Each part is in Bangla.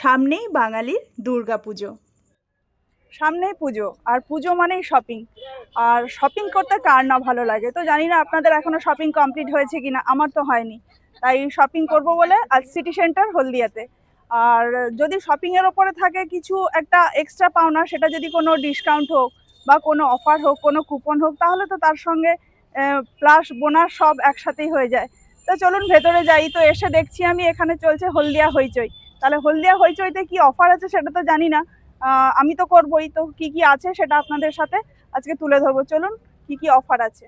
সামনেই বাঙালির দুর্গা পুজো সামনেই পুজো, আর পুজো মানেই শপিং আর শপিং করতে কার না ভালো লাগে? তো জানি না আপনাদের এখনও শপিং কমপ্লিট হয়েছে কিনা, আমার তো হয়নি। তাই শপিং করব বলে আজ সিটি সেন্টার হলদিয়াতে। আর যদি শপিং এর ওপরে থাকে কিছু একটা এক্সট্রা পাওনা, সেটা যদি কোনো ডিসকাউন্ট হোক বা কোনো অফার হোক, কোনো কুপন হোক, তাহলে তো তার সঙ্গে প্লাস বোনাস সব একসাথেই হয়ে যায়। তো চলুন ভেতরে যাই। তো এসে দেখছি আমি, এখানে চলছে হলদিয়া হইচই। তাহলে হলদিয়া হইচইতে কি অফার আছে সেটা তো জানি না। আমি তো করবই, তো কি কি আছে সেটা আপনাদের সাথে আজকে তুলে ধরবো। চলুন, কি কি অফার আছে?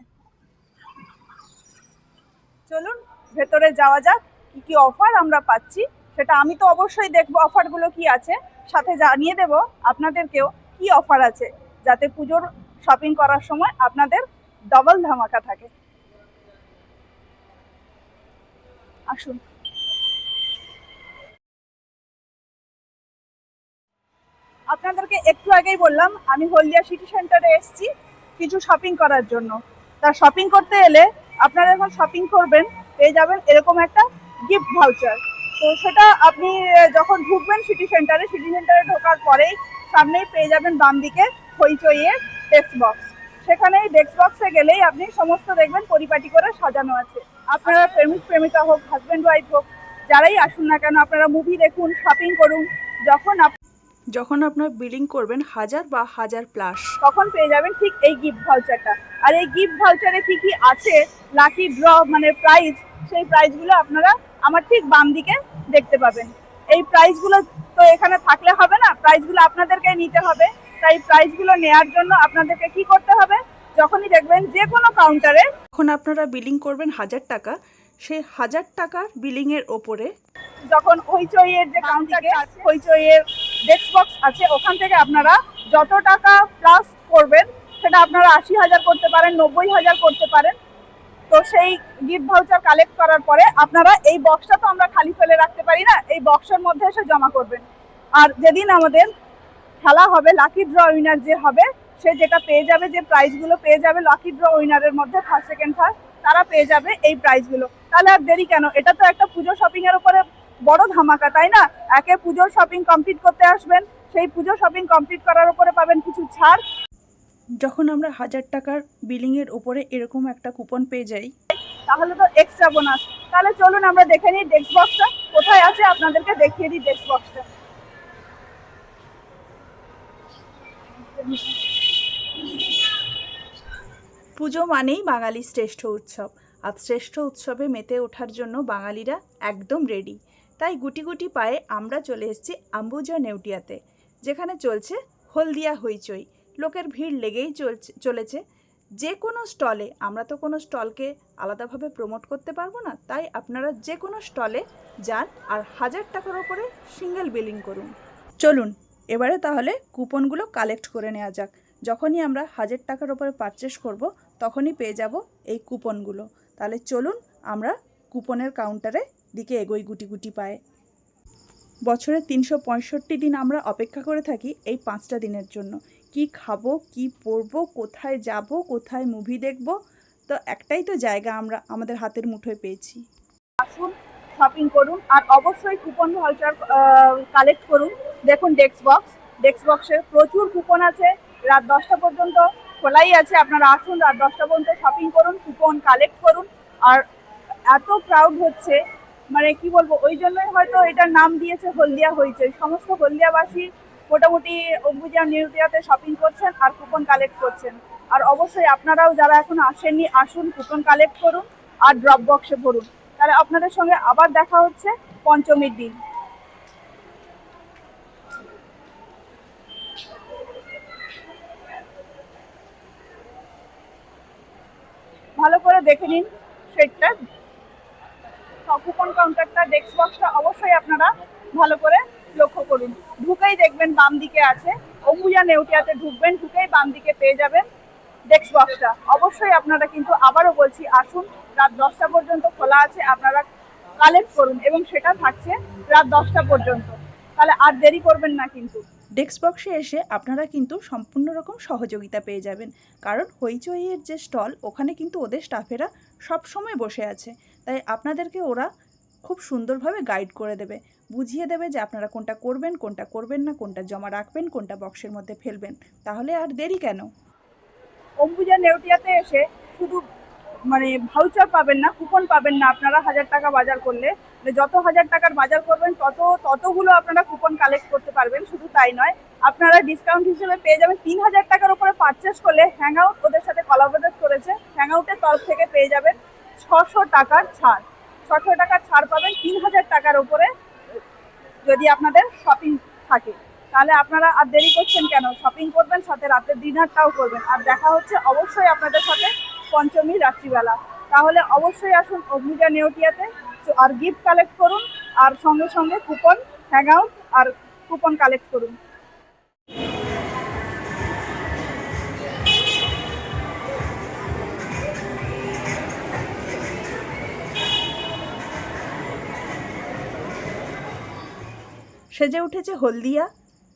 চলুন, ভেতরে যাওয়া যাক, কি কি অফার আমরা পাচ্ছি। সেটা আমি তো অবশ্যই দেখব অফারগুলো কি আছে। সাথে জানিয়ে দেব আপনাদেরকেও কি অফার আছে, যাতে পুজোর শপিং করার সময় আপনাদের ডবল ধামাকা থাকে। আসুন। আপনাদেরকে একটু আগেই বললাম, আমি হলদিয়া সিটি সেন্টারে এসেছি কিছু শপিং করার জন্য। তা শপিং করতে এলে আপনারা যখন শপিং করবেন, পেয়ে যাবেন এরকম একটা গিফট ভাউচার তো সেটা আপনি যখন ঢুকবেন সিটি সেন্টারে সিটি সেন্টারে ঢোকার পরেই সামনেই পেয়ে যাবেন বাম দিকে হইচইয়ের ডেস্ক বক্স সেখানে ডেস্ক বক্সে গেলেই আপনি সমস্ত দেখবেন, পরিপাটি করে সাজানো আছে। আপনারা প্রেমিক, প্রেমিকা হোক হাজব্যান্ড ওয়াইফ হোক, যারাই আসুন না কেন, আপনারা মুভি দেখুন শপিং করুন, যখন যখন আপনার বিলিং করবেন হাজার বা হাজার প্লাস। তখন পেয়ে যাবেন ঠিক এই গিফট ভাউচারটা আর এই গিফট ভাউচারে কি কি আছে? লাকি ড্র মানে প্রাইজ সেই প্রাইজগুলো আপনারা আমার ঠিক বাম দিকে দেখতে পাবেন। এই প্রাইজগুলো তো এখানে থাকলে হবে না প্রাইজগুলো আপনাদেরকে নিতে হবে। তাই প্রাইজগুলো নেয়ার জন্য আপনাদেরকে কি করতে হবে? যখনই দেখবেন যে কোনো কাউন্টারে যখন আপনারা বিলিং করবেন হাজার টাকা সেই হাজার টাকার বিলিংয়ের ওপরে যখন হইচইয়ের যে কাউন্টারে হইচইয়ের ডেস্ক বক্স আছে, ওখান থেকে আপনারা যত টাকা প্লাস করবেন, সেটা আপনারা আশি হাজার করতে পারেন, নব্বই হাজার করতে পারেন। তো সেই গিফট ভাউচার কালেক্ট করার পরে আপনারা এই বক্সটা তো আমরা খালি ফেলে রাখতে পারি না, এই বক্সের মধ্যে এসে জমা করবেন। আর যেদিন আমাদের খেলা হবে লাকি ড্র উইনার যে হবে, সে যেটা পেয়ে যাবে, যে প্রাইজগুলো পেয়ে যাবে লাকি ড্র উইনারের মধ্যে ফার্স্ট সেকেন্ড থার্ড তারা পেয়ে যাবে এই প্রাইজগুলো তাহলে আর দেরি কেন? এটা তো একটা পুজো শপিংয়ের উপরে বড় ধামাকা তাই না? একে পুজোর শপিং কমপ্লিট করতে আসবেন সেই পুজো শপিং কমপ্লিট করার উপরে পাবেন কিছু ছাড়। যখন আমরা হাজার টাকার বিলিংয়ের ওপরে এরকম একটা কুপন পেয়ে যাই। তাহলে তো এক্সট্রা বোনাস তাহলে চলুন আমরা দেখে নিই ডেস্ক বক্সটা কোথায় আছে? আপনাদেরকে দেখিয়ে দিই ডেস্ক বক্সটা পুজো মানেই বাঙালি শ্রেষ্ঠ উৎসব। আর শ্রেষ্ঠ উৎসবে মেতে ওঠার জন্য বাঙালিরা একদম রেডি তাই গুটি গুটি পায়ে আমরা চলে এসেছি আম্বুজা নেউটিয়াতে, যেখানে চলছে হলদিয়া হইচই। লোকের ভিড় লেগেই চলছে, চলেছে। যে কোনো স্টলে, আমরা তো কোনো স্টলকে আলাদাভাবে প্রমোট করতে পারব না, তাই আপনারা যে কোনো স্টলে যান আর হাজার টাকার ওপরে সিঙ্গেল বিলিং করুন। চলুন, এবারে তাহলে কুপনগুলো কালেক্ট করে নেওয়া যাক। যখনই আমরা হাজার টাকার ওপরে পারচেস করব, তখনই পেয়ে যাব এই কুপনগুলো। তাহলে চলুন, আমরা কুপনের কাউন্টারে দিকে এগোই গুটি গুটি পায়ে। বছরে তিনশো পঁয়ষট্টি দিন আমরা অপেক্ষা করে থাকি এই পাঁচটা দিনের জন্য। কি খাব, কি পরবো, কোথায় যাব, কোথায় মুভি দেখব? তো একটাই তো জায়গা আমরা, আমাদের হাতের মুঠোয় পেয়েছি। আসুন শপিং করুন আর অবশ্যই কুপন ভাউচার কালেক্ট করুন। দেখুন ডেস্ক বক্স ডেস্ক বক্সে প্রচুর কুপন আছে। রাত দশটা পর্যন্ত খোলাই আছে। আপনারা আসুন, রাত দশটা পর্যন্ত শপিং করুন কুপন কালেক্ট করুন। আর এত ক্রাউড হচ্ছে মানে কি বলব, ওই জন্যই হয়তো এটার নাম দিয়েছে হলদিয়া হয়েছে সমস্ত হলদিয়াবাসী মোটামুটি অম্বুজা, নিউদিয়াতে শপিং করছেন আর কুপন কালেক্ট করছেন। আর অবশ্যই আপনারাও যারা এখন আসেননি, আসুন কুপন কালেক্ট করুন আর ড্রপ বক্সে ভরুন। তাহলে আপনাদের সঙ্গে আবার দেখা হচ্ছে পঞ্চমীর দিন। ভালো করে দেখে নিন সেটটা কুপন কাউন্টারটা ডেস্ক বক্সটা অবশ্যই আপনারা ভালো করে লক্ষ্য করুন। ঢুকেই দেখবেন বাম দিকে আছে। অম্বুজা নেউটিয়াতে ঢুকবেন, ঢুকেই বাম দিকে পেয়ে যাবেন ডেস্ক বক্সটা অবশ্যই আপনারা কিন্তু আবারও বলছি, আসুন, রাত দশটা পর্যন্ত খোলা আছে, আপনারা কালেক্ট করুন এবং সেটা থাকছে রাত দশটা পর্যন্ত। তাহলে আর দেরি করবেন না কিন্তু। ডেস্ক বক্সে এসে আপনারা কিন্তু সম্পূর্ণ রকম সহযোগিতা পেয়ে যাবেন। কারণ হইচইয়ের যে স্টল, ওখানে কিন্তু ওদের স্টাফেরা সব সময় বসে আছে। তাই আপনাদেরকে ওরা খুব সুন্দরভাবে গাইড করে দেবে। বুঝিয়ে দেবে যে আপনারা কোনটা করবেন কোনটা করবেন না, কোনটা জমা রাখবেন, কোনটা বক্সের মধ্যে ফেলবেন। তাহলে আর দেরি কেন? অম্বুজা নেউটিয়াতে এসে শুধু মানে ভাউচার পাবেন না কুপন পাবেন না আপনারা হাজার টাকা বাজার করলে। মানে যত হাজার টাকার বাজার করবেন, তত, ততগুলো আপনারা কুপন কালেক্ট করতে পারবেন, শুধু তাই নয়। আপনারা ডিসকাউন্ট হিসেবে পেয়ে যাবেন তিন হাজার টাকার উপরে পারচেস করলে হ্যাং আউট ওদের সাথে কলাবোরেট করেছে। হ্যাং আউটের তরফ থেকে পেয়ে যাবেন। ছশো টাকার ছাড়। ছশো টাকার ছাড় পাবেন তিন হাজার টাকার উপরে যদি আপনাদের শপিং থাকে। তাহলে আপনারা আর দেরি করছেন কেন? শপিং করবেন, সাথে রাতের ডিনারটাও করবেন। আর দেখা হচ্ছে অবশ্যই আপনাদের সাথে পঞ্চমী রাত্রিবেলা। তাহলে অবশ্যই আসুন অগ্নিজা নেওটিয়াতে আর গিফট কালেক্ট করুন, আর সঙ্গে সঙ্গে কুপন হ্যাং আর কুপন কালেক্ট করুন। সেজে উঠেছে হলদিয়া,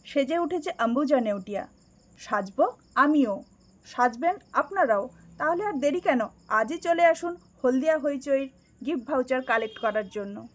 সেজে উঠেছে আম্বুজা নেউটিয়া। সাজব আমিও। সাজবেন আপনারাও। তাহলে আর দেরি কেন? আজই চলে আসুন হলদিয়া হইচইর গিফট ভাউচার কালেক্ট করার জন্য।